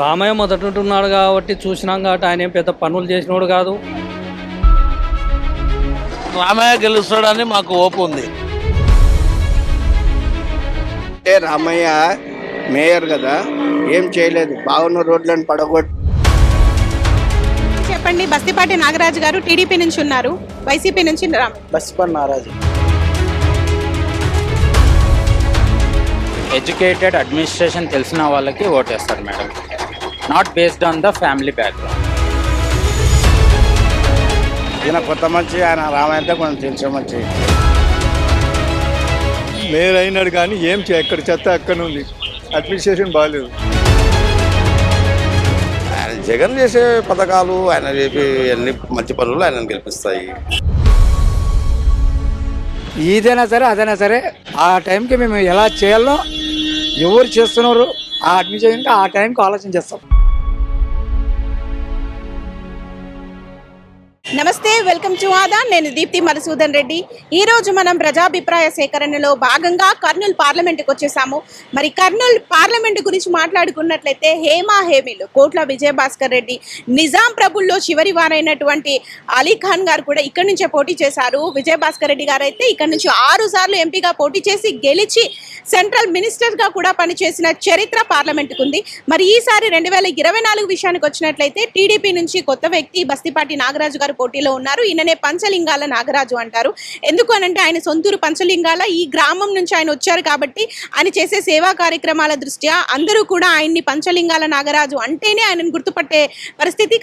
రామయ్య మొదటుంటున్నాడు కాబట్టి చూసినాం కాబట్టి ఆయన ఏం పెద్ద పనులు చేసినోడు కాదు. రామయ్య గెలుస్తాడని మాకు ఓపు ఉంది. అంటే రామయ్య మేయర్ కదా ఏం చేయలేదు బాగున్న రోడ్లను పడగొట్టి చెప్పండి బస్తిపాటి నాగరాజు గారు టీడీపీ నుంచి ఉన్నారు వైసీపీ నుంచి రామ్ బస్పన్ నారాజు ఎడ్యుకేటెడ్ అడ్మినిస్ట్రేషన్ తెలిసిన వాళ్ళకి ఓటేస్తారు madam. Not based on the family background ఈయన కొత్త మంచి ఆయన రామయ్య కొంచెం తెలిసే మంచి. మేయర్ అయినాడు కానీ ఏం చే ఎక్కడ చెత్త అక్కడ ఉంది. అడ్మినిస్ట్రేషన్ బాగాలేదు ఆయన జగన్ చేసే పథకాలు ఆయన చేపే అన్ని మంచి పనులు ఆయన గెలిపిస్తాయి. ఇదైనా సరే అదైనా సరే ఆ టైంకి మేము ఎలా చేయాలో ఎవరు చేస్తున్నారు ఆ అడ్మిషన్ ఆ టైంకి ఆలోచన చేస్తాం. నమస్తే వెల్కమ్ టు ఆదా. నేను దీప్తి మధుసూదన్ రెడ్డి. ఈరోజు మనం ప్రజాభిప్రాయ సేకరణలో భాగంగా కర్నూలు పార్లమెంట్కి వచ్చేసాము. మరి కర్నూలు పార్లమెంట్ గురించి మాట్లాడుకున్నట్లయితే హేమా హేమీలు కోట్ల విజయభాస్కర్ రెడ్డి నిజాం ప్రభుల్లో చివరి వారైనటువంటి అలీ ఖాన్ గారు కూడా ఇక్కడి నుంచే పోటీ చేశారు. విజయభాస్కర్ రెడ్డి గారు అయితే ఇక్కడ నుంచి ఆరు సార్లు ఎంపీగా పోటీ చేసి గెలిచి సెంట్రల్ మినిస్టర్గా కూడా పనిచేసిన చరిత్ర పార్లమెంట్కు ఉంది మరి ఈసారి రెండు వేల ఇరవై నాలుగు విషయానికి వచ్చినట్లయితే టీడీపీ నుంచి కొత్త వ్యక్తి బస్తిపాటి నాగరాజు గారు పోటీలో ఉన్నారు. ఈయననే పంచలింగాల నాగరాజు అంటారు. ఎందుకు అనంటే ఆయన సొంతూరు పంచలింగాల ఈ గ్రామం నుంచి ఆయన వచ్చారు కాబట్టి ఆయన చేసే సేవా కార్యక్రమాల దృష్ట్యా అందరూ కూడా ఆయన్ని పంచలింగాల నాగరాజు అంటేనే ఆయనను గుర్తుపట్టే పరిస్థితి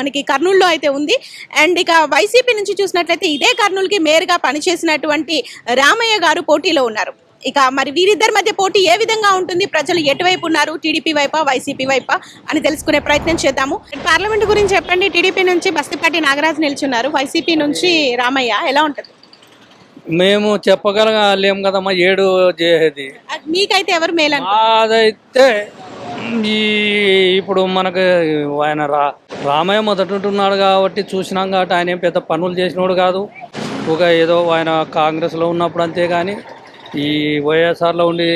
మనకి కర్నూలులో అయితే ఉంది. అండ్ ఇక వైసీపీ నుంచి చూసినట్లయితే ఇదే కర్నూలుకి మేయర్గా పనిచేసినటువంటి రామయ్య గారు పోటీలో ఉన్నారు. ఇక మరి వీరిద్దరి మధ్య పోటీ ఏ విధంగా ఉంటుంది? ప్రజలు ఎటువైపు ఉన్నారు? టీడీపీ వైపా వైసీపీ వైపా అని తెలుసుకునే ప్రయత్నం చేద్దాము. పార్లమెంట్ గురించి చెప్పండి. టీడీపీ నుంచి బస్తిపాటి నాగరాజు నిల్చున్నారు. వైసీపీ నుంచి రామయ్య ఎలా ఉంటుంది? మేము చెప్పగలగాలేం కదమ్మా ఏడు చేసేది మీకైతే ఎవరు మేలు అదైతే ఈ ఇప్పుడు మనకు ఆయన రా రామయ్య మొదటుంటున్నాడు కాబట్టి చూసినాం కాబట్టి ఆయన ఏం పెద్ద పనులు చేసినోడు కాదు. ఒక ఏదో ఆయన కాంగ్రెస్లో ఉన్నప్పుడు అంతే కానీ ఈ వైఎస్ఆర్లో ఉండి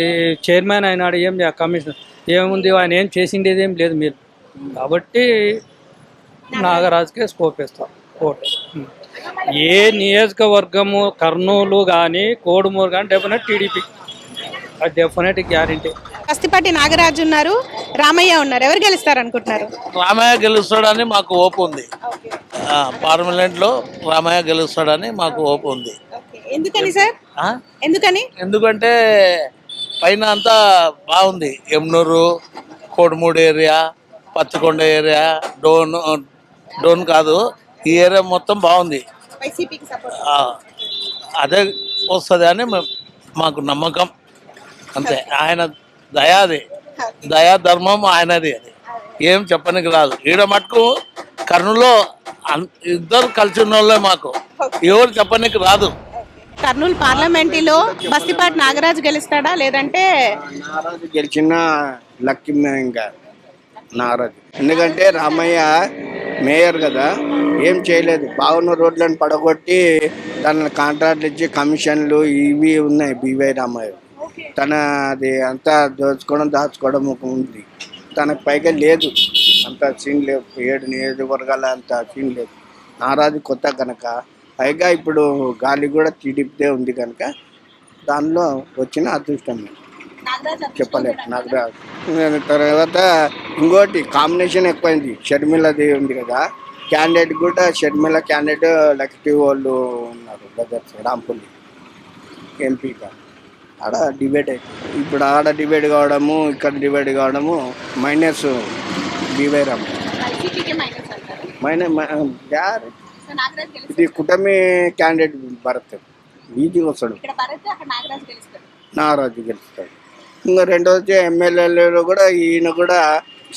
చైర్మన్ అయినాడు ఏం కమిషనర్. ఏముంది ఆయన ఏం చేసిండేది ఏం లేదు మీరు. కాబట్టి నాగరాజుకే స్కోప్ ఇస్తాం ఓటు. ఉం. ఏ నియోజకవర్గము కర్నూలు కానీ కోడుమూరు కానీ డెఫినెట్ టీడీపీ. అది డెఫినెట్ గ్యారంటీ బస్తిపాటి నాగరాజు ఉన్నారు రామయ్య ఉన్నారు. ఎవరు గెలుస్తారు అనుకుంటున్నారు రామయ్య గెలుస్తాడని మాకు ఓపు ఉంది ఆ, పార్లమెంట్లో రామయ్య గెలుస్తాడని మాకు ఓపు ఉంది ఎందుకని సార్? ఎందుకని? ఎందుకంటే పైన అంతా బాగుంది. ఎమ్నూరు కోడుమూడు ఏరియా పచ్చకొండ ఏరియా డోన్ డోన్ కాదు ఈ ఏరియా మొత్తం బాగుంది. అదే వస్తుంది అని మాకు నమ్మకం. అంతే. ఆయన దయాది దయా ధర్మం ఆయనది అది. ఏం చెప్పనికి రాదు. ఈడ మటుకు కర్నూలులో అన్- ఇద్దరు కలిసి ఉన్న వాళ్ళే మాకు ఎవరు చెప్పనికి రాదు. కర్నూలు పార్లమెంటీలో బస్తిపాటి నాగరాజు గెలుస్తాడా? లేదంటే నారాజు గెలిచిన లక్కీ ఇంకా నాగరాజు. ఎందుకంటే రామయ్య మేయర్ కదా ఏం చేయలేదు. బాగున్న రోడ్లను పడగొట్టి తన కాంట్రాక్ట్లు ఇచ్చి కమిషన్లు ఇవి ఉన్నాయి బీవై రామయ్య. తన అది అంతా దోచుకోవడం దాచుకోవడం ఒక ఉంది. తనకు పైగా లేదు. అంత సీన్ లేదు ఏడు నియోజకవర్గాల అంత సీన్ లేదు. నారాజు కొత్త కనుక పైగా ఇప్పుడు గాలి కూడా టీడీపీదే ఉంది కనుక దానిలో వచ్చిన అదృష్టం. చెప్పలేదు నాకు రాదు నేను తర్వాత ఇంకోటి కాంబినేషన్ ఎక్కువైంది. షర్మిలది ఉంది కదా. క్యాండిడేట్ కూడా షర్మిల క్యాండిడేట్ లక్ష్మీ వాళ్ళు ఉన్నారు. బ్రదర్స్ రాంపల్లి ఎంపీగా ఆడ డిబేట్ అయిపోయింది. ఇప్పుడు ఆడ డిబేట్ కావడము ఇక్కడ డిబేట్ కావడము మైనస్ బీవై రామ్. మైనస్ ఇది కుటమి క్యాండిడేట్ భరత్. బీజీ వస్తాడు. నారాజు గెలుస్తాడు. ఇంకా రెండోది ఎమ్మెల్యేలు కూడా ఈయన కూడా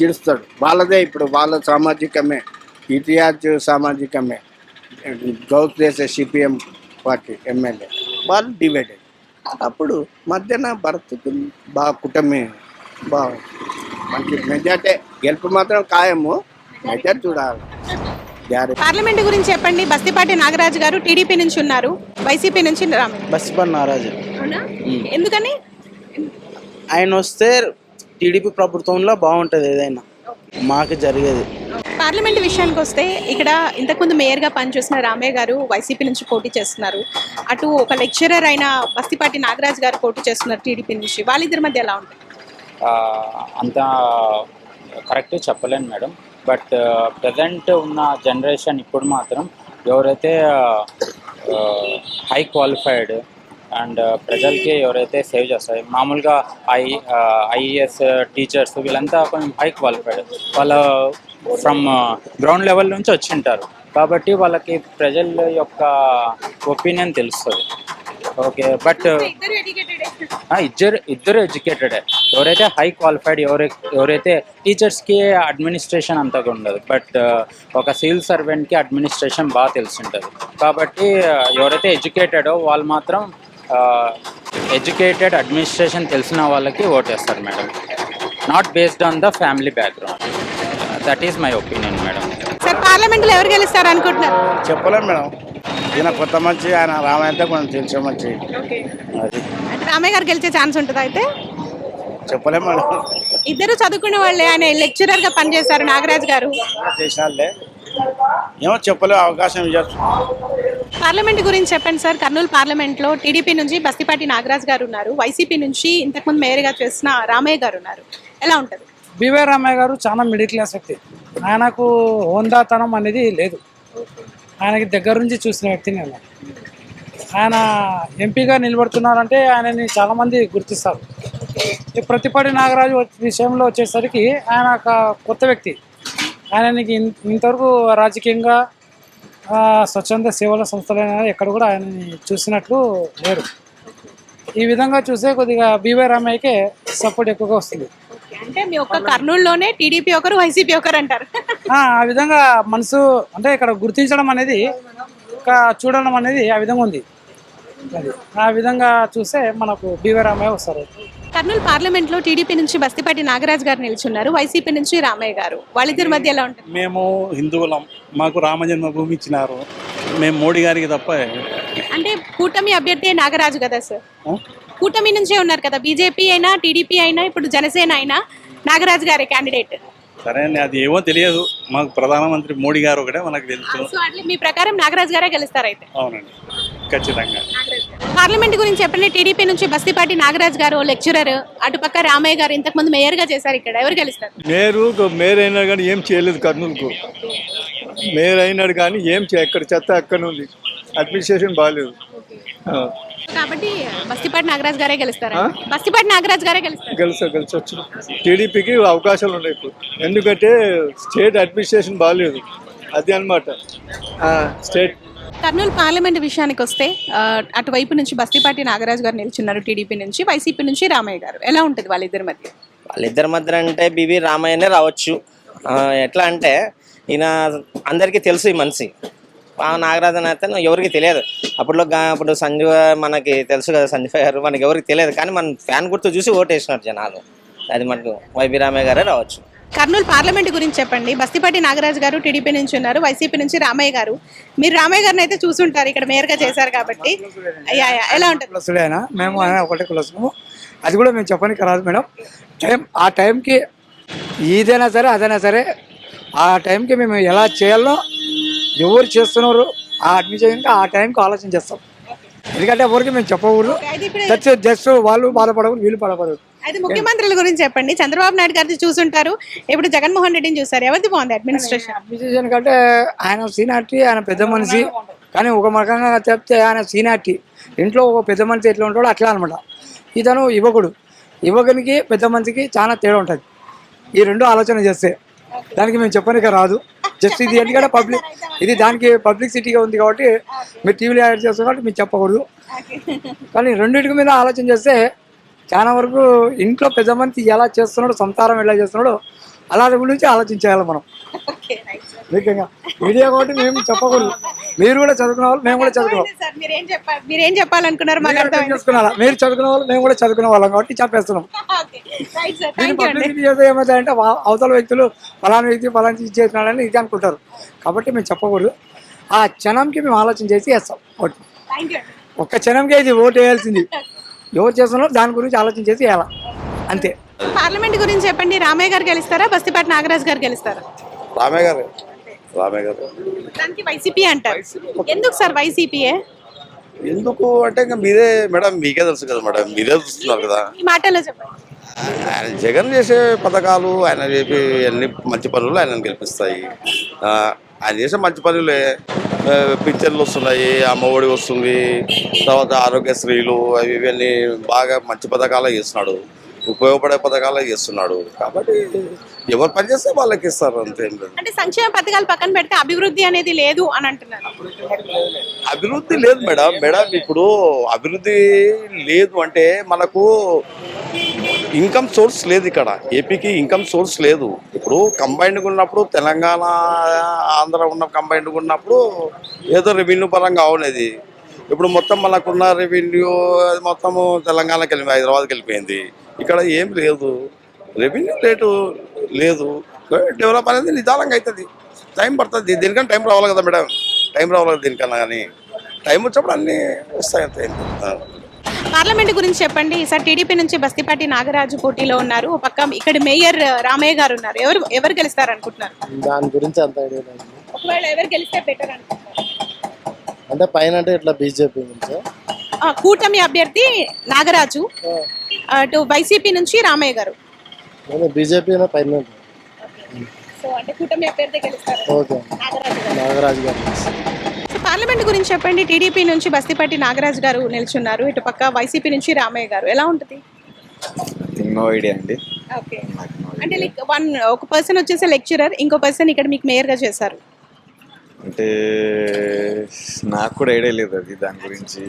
గెలుస్తాడు. వాళ్ళదే ఇప్పుడు వాళ్ళ సామాజికమే. ఇతిహాస్ సామాజికమే. గౌత్ దేశ సిపిఎం పార్టీ ఎమ్మెల్యే. వాళ్ళు డివైడ్ అప్పుడు మధ్యన భరత్కి బాగా కుటమి బాగా మంచి మెజార్టీ. గెలుపు మాత్రం ఖాయము. మెజార్టీ చూడాలి. పార్లమెంట్ గురించి చెప్పండి. బస్తిపాటి నాగరాజు గారు టీడీపీ నుంచి ఉన్నారు. వైసీపీ నుంచి నారాజు అవునా? ఎందుకని? ఆయన వస్తే టీడీపీ ప్రభుత్వంలో బాగుంటుంది ఏదైనా. మాకు జరిగేది. పార్లమెంట్ విషయానికి వస్తే ఇక్కడ ఇంతకుముందు మేయర్గా పనిచేసిన రామయ్య గారు వైసీపీ నుంచి పోటీ చేస్తున్నారు. అటు ఒక లెక్చరర్ అయిన బస్తిపాటి నాగరాజ్ గారు పోటీ చేస్తున్నారు టీడీపీ నుంచి. వాళ్ళిద్దరి మధ్య ఎలా ఉంటుంది? ఆ, అంత కరెక్ట్ చెప్పలేను మేడం. బట్ ప్రజెంట్ ఉన్న జనరేషన్ ఇప్పుడు మాత్రం ఎవరైతే హై క్వాలిఫైడ్ అండ్ ప్రజలకి ఎవరైతే సేవ్ చేస్తారు మామూలుగా ఐ ఐఏఎస్ టీచర్స్ వీళ్ళంతా కొంచెం హై క్వాలిఫైడ్ వాళ్ళ ఫ్రమ్ గ్రౌండ్ లెవెల్ నుంచి వచ్చి ఉంటారు. కాబట్టి వాళ్ళకి ప్రజల యొక్క ఒపీనియన్ తెలుస్తుంది. ఓకే బట్ ఇద్దరు ఇద్దరు ఎడ్యుకేటెడ్ ఎవరైతే హై క్వాలిఫైడ్ ఎవరై ఎవరైతే టీచర్స్కి అడ్మినిస్ట్రేషన్ అంతగా ఉండదు. బట్ ఒక సివిల్ సర్వెంట్కి అడ్మినిస్ట్రేషన్ బాగా తెలిసి ఉంటుంది కాబట్టి ఎవరైతే ఎడ్యుకేటెడో వాళ్ళు మాత్రం ఎడ్యుకేటెడ్ అడ్మినిస్ట్రేషన్ తెలిసిన వాళ్ళకి ఓటేస్తారు madam. Not based on the family background that is my opinion madam sir పార్లమెంట్లో ఎవరు గెలుస్తారు అనుకుంటున్నారు? చెప్పలేం మేడం. ఈయన కొత్త మంచి ఆయన రామాయంటే కొంచెం తెలిసే మంచి. అది. అంటే రామయ్య గారు గెలిచే ఛాన్స్ ఉంటుంది అయితే? చెప్పలేం మేడం. ఇద్దరు చదువుకునే వాళ్ళే ఆయన లెక్చరర్గా పనిచేశారు నాగరాజ్ గారు. ఏమో చెప్పలేం అవకాశం ఇవ్వచ్చు పార్లమెంట్ గురించి చెప్పండి సార్. కర్నూలు పార్లమెంట్లో టీడీపీ నుంచి బస్తిపాటి నాగరాజ్ గారు ఉన్నారు. వైసీపీ నుంచి ఇంతకుముందు మేయర్గా చేసిన రామయ్య గారు ఉన్నారు. ఎలా ఉంటుంది? బివై రామయ్య గారు చాలా మిడిల్ క్లాస్ వ్యక్తి. ఆయనకు హోందాతనం అనేది లేదు. ఆయనకి దగ్గర నుంచి చూసిన వ్యక్తిని నేను ఆయన ఎంపీగా నిలబడుతున్నారంటే ఆయనని చాలామంది గుర్తిస్తారు. ప్రతిపాటి నాగరాజు వచ్చే- విషయంలో వచ్చేసరికి ఆయన ఒక కొత్త వ్యక్తి. ఆయనకి ఇంతవరకు రాజకీయంగా స్వచ్ఛంద సేవల సంస్థలైన ఎక్కడ కూడా ఆయనని చూసినట్లు లేరు. ఈ విధంగా చూస్తే కొద్దిగా బీవై రామయ్యకే సపోర్ట్ ఎక్కువగా వస్తుంది. అంటే మీ ఒక్క కర్నూలులోనే టీడీపీ ఒకరు వైసీపీ ఒకరు అంటారు. ఆ ఆ విధంగా మనసు అంటే ఇక్కడ గుర్తించడం అనేది ఒక చూడడం అనేది ఆ విధంగా ఉంది. అది. ఆ విధంగా చూస్తే మనకు బీవీ రామయ్య వస్తారు. కర్నూలు పార్లమెంట్లో టీడీపీ నుంచి బస్తిపాటి నాగరాజ్ గారు నిల్చున్నారు వైసీపీ నుంచి రామయ్య గారు. వాళ్ళిద్దరి మధ్య ఎలా ఉంటుంది? మేము హిందువులం మాకు రామజన్మభూమి ఇచ్చినారు. మేము మోడీ గారికి తప్ప అంటే కూటమి అభ్యర్థి నాగరాజు కదా సార్? ఆ? కూటమి నుంచే ఉన్నారు కదా బీజేపీ అయినా టీడీపీ అయినా ఇప్పుడు జనసేన అయినా నాగరాజు గారే క్యాండిడేట్ సరే అండి అది ఏమో తెలియదు. మాకు ప్రధానమంత్రి మోడీ గారు ఒకటే మనకు తెలుసు. సో అట్లా మీ ప్రకారం నాగరాజు గారే గెలుస్తారు అయితే. అవునండి ఖచ్చితంగా. పార్లమెంట్ గురించి చెప్పండి టీడీపీ నుంచి బస్తిపాటి నాగరాజ్ గారు లెక్చరర్ అటుపక్క రామయ్య గారు ఇంతకుముందు మేయర్గా చేశారు ఇక్కడ. ఎవరు గెలుస్తారు? మేరు మేయర్ అయినాడు కానీ ఏం చేయలేదు కర్నూలుకు. మేయర్ అయినాడు కానీ ఏం చే ఎక్కడ చెత్త అక్కడ ఉంది. అడ్మినిస్ట్రేషన్ బాగాలేదు కాబట్టి బస్తిపాటి నాగరాజ్ గారే గెలుస్తారు? బస్తిపాటి నాగరాజ్ గారే గెలుస్తారు? గెలిచ గెలిచొచ్చు టీడీపీకి అవకాశాలు ఉన్నాయి ఇప్పుడు. ఎందుకంటే స్టేట్ అడ్మినిస్ట్రేషన్ బాగాలేదు అది అనమాట స్టేట్. కర్నూలు పార్లమెంట్ విషయానికి వస్తే అటువైపు నుంచి బస్తిపాటి నాగరాజ్ గారు నిల్చున్నారు టీడీపీ నుంచి వైసీపీ నుంచి రామయ్య గారు. ఎలా ఉంటుంది వాళ్ళిద్దరి మధ్య? వాళ్ళిద్దరి మధ్య అంటే బిబి రామయ్యనే రావచ్చు. ఎట్లా అంటే ఈయన అందరికీ తెలుసు ఈ మనిషి. నాగరాజన్ అయితే ఎవరికి తెలియదు. అప్పట్లో అప్పుడు సంజీవ మనకి తెలుసు కదా సంజయ్ గారు మనకి ఎవరికి తెలియదు. కానీ మన ఫ్యాన్ గుర్తు చూసి ఓటేసినారు జనాలు. అది మనకు వైబి రామయ్య గారే రావచ్చు. కర్నూలు పార్లమెంట్ గురించి చెప్పండి. బస్తిపాటి నాగరాజ్ గారు టీడీపీ నుంచి ఉన్నారు వైసీపీ నుంచి రామయ్య గారు. మీరు రామయ్య గారిని అయితే చూసుంటారు ఇక్కడ మేయర్గా చేశారు కాబట్టి. యా, యా, ఎలా ఉంటుంది? ఆయన మేము ఆయన ఒకటే కులసము అది కూడా మేము చెప్పడానికి రాదు మేడం. టైం ఆ టైంకి ఏదైనా సరే అదైనా సరే ఆ టైంకి మేము ఎలా చేయాలో ఎవరు చేస్తున్నారు? ఆ అడ్మిషన్ ఆ టైంకి ఆలోచన చేస్తాం. ఎందుకంటే ఎవరికి మేము చెప్పకూడదు. జస్ట్ జస్ట్ వాళ్ళు బాధపడకూడదు వీళ్ళు బాధపడకూడదు. అయితే ముఖ్యమంత్రుల గురించి చెప్పండి. చంద్రబాబు నాయుడు గారిని చూసుంటారు. ఇప్పుడు జగన్మోహన్ రెడ్డిని చూసారు. ఎవరిది బాగుంది అడ్మినిస్ట్రేషన్ అడ్మినిస్ట్రేషన్ కంటే ఆయన సీనియారిటీ ఆయన పెద్ద మనిషి. కానీ ఒక రకంగా చెప్తే ఆయన సీనియారిటీ. ఇంట్లో ఒక పెద్ద మనిషి ఎట్లా ఉంటాడో అట్లా అనమాట ఇతను యువకుడు. యువకునికి పెద్ద మనిషికి చాలా తేడా ఉంటుంది. ఈ రెండు ఆలోచన చేస్తే. దానికి మేము చెప్పనిక రాదు. జస్ట్ ఇది ఎందుకంటే పబ్లిక్ ఇది దానికి పబ్లిక్ సిటీగా ఉంది కాబట్టి మీరు టీవీలో యాడ్ చేస్తారు కాబట్టి మీరు చెప్పకూడదు. కానీ రెండింటి మీద ఆలోచన చేస్తే చాలా వరకు ఇంట్లో పెద్ద ఎలా చేస్తున్నాడు సంసారం ఎలా చేస్తున్నాడో అలాంటి గురించి ఆలోచించేయాలి మనం. ముఖ్యంగా మీడియా కాబట్టి మేము చెప్పకూడదు. మీరు కూడా చదువుకున్న వాళ్ళు మేము కూడా చదువుకున్నాం మీరేం చెప్పాలి మీరేం చెప్పాలనుకున్నారు చేసుకున్నారా? మీరు చదువుకున్న వాళ్ళు మేము కూడా చదువుకున్న వాళ్ళం కాబట్టి చెప్పేస్తున్నాం. పబ్లిసిటీ చేస్తే ఏమవుతాయంటే అవతల వ్యక్తులు ఫలానా వ్యక్తి ఫలానా ఇది చేస్తున్నాడని ఇది అనుకుంటారు. కాబట్టి మేము చెప్పకూడదు. ఆ క్షణంకి మేము ఆలోచన చేసి వేస్తాం. ఓటు ఒక్క క్షణంకే ఇది ఓటు వేయాల్సింది. ఎవరు చేస్తున్నారో దాని గురించి ఆలోచన చేసి వేయాలి. అంతే. పార్లమెంట్ గురించి చెప్పండి. రామయ్య గారు గెలుస్తారా? బస్తిపాటి నాగరాజ్ గారు గెలుస్తారా? రామయ్య గారు. రామయ్య గారు. దానికి వైసీపీ అంటారు. ఎందుకు సార్ వైసీపీయే ఎందుకు అంటే ఇంకా మీరే మేడం మీకే తెలుసు కదా మేడం. మీరే చూస్తున్నారు కదా. ఈ మాటల్లో చెప్పండి. ఆయన జగన్ చేసే పథకాలు ఆయన చేపి అన్ని మంచి పనులు ఆయన గెలిపిస్తాయి. ఆ, ఆయన చేసే మంచి పనులే ఆ, పింఛన్లు వస్తున్నాయి అమ్మఒడి వస్తుంది తర్వాత ఆరోగ్యశ్రీలు అవి ఇవన్నీ బాగా మంచి పథకాలే చేస్తున్నాడు. ఉపయోగపడే పథకాలే చేస్తున్నాడు. కాబట్టి ఎవరు పని చేస్తే వాళ్ళకి ఇస్తారు అంతేం అంటే సంక్షేమ పథకాలు పక్కన పెడితే అభివృద్ధి అనేది లేదు అని అంటున్నారు. అభివృద్ధి లేదు మేడం. మేడం ఇప్పుడు అభివృద్ధి లేదు అంటే మనకు ఇన్కమ్ సోర్స్ లేదు ఇక్కడ. ఏపీకి ఇన్కమ్ సోర్స్ లేదు. ఇప్పుడు కంబైన్డ్గా ఉన్నప్పుడు తెలంగాణ ఆంధ్ర ఉన్న కంబైన్డ్గా ఉన్నప్పుడు ఏదో రెవెన్యూ పరంగా అవునేది. ఇప్పుడు మొత్తం మనకున్న రెవెన్యూ అది మొత్తము తెలంగాణకి వెళ్ళి హైదరాబాద్కి వెళ్ళిపోయింది. ఇక్కడ ఏం లేదు. రెవెన్యూ రేటు లేదు. డెవలప్ అనేది నిదానంగా అవుతుంది టైం పడుతుంది. దీనికన్నా టైం రావాలి కదా మేడం. టైం రావాలి కదా దీనికన్నా కానీ. టైం వచ్చినప్పుడు అన్నీ వస్తాయి అంతే. పార్లమెంట్ గురించి చెప్పండి. ఈసారి టీడీపీ నుంచి బస్తిపాటి నాగరాజు పోటీలో ఉన్నారు. ఒక పక్క ఇక్కడ మేయర్ రామయ్య గారు ఉన్నారు. ఎవరు ఎవరు గెలుస్తారు అనుకుంటున్నారు? దాని గురించి అంత ఐడియా లేదు. ఒకవేళ ఎవరు గెలిస్తే బెటర్ అనుకుంటున్నారు. అంటే పైన అంటే ఇట్లా బీజేపీ నుంచి. కూటమి అభ్యర్థి నాగరాజు అటు వైసీపీ నుంచి రామయ్య గారు. నేను బీజేపీ పైన. సో అంటే కూటమి అభ్యర్థి గెలుస్తారు. ఓకే. నాగరాజు గారు. పార్లమెంట్ గురించి చెప్పండి. టీడీపీ నుంచి బస్తిపాటి నాగరాజు గారు నిల్చున్నారు. ఇటు పక్క వైసీపీ నుంచి రామయ్య గారు. ఎలా ఉంటుంది? నో ఐడియా అండి. ఓకే. అంటే లైక్ వన్ ఒక పర్సన్ వచ్చేసి లెక్చరర్ ఇంకో పర్సన్ ఇక్కడ మీకు మేయర్గా చేశారు. అంటే నాకు కూడా ఐడియా లేదు అది దాని గురించి.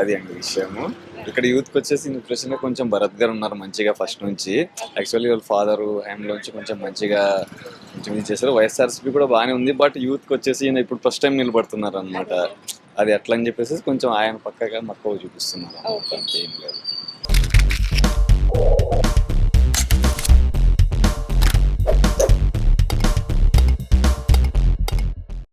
అది అండి విషయము. ఇక్కడ యూత్కి వచ్చేసి ఇంప్రెషన్ కొంచెం భరత్ గారు ఉన్నారు మంచిగా ఫస్ట్ నుంచి. యాక్చువల్లీ వాళ్ళ ఫాదర్ నుంచి కొంచెం మంచిగా కొంచెం ఇది చేశారు. వైఎస్ఆర్సీపీ కూడా బాగానే ఉంది బట్ యూత్కి వచ్చేసి ఈయన ఇప్పుడు ఫస్ట్ టైం నిలబడుతున్నారు అనమాట అది ఎట్లా అని చెప్పేసి కొంచెం ఆయన పక్కగా మక్కువ చూపిస్తున్నారు అంతే ఏం లేదు.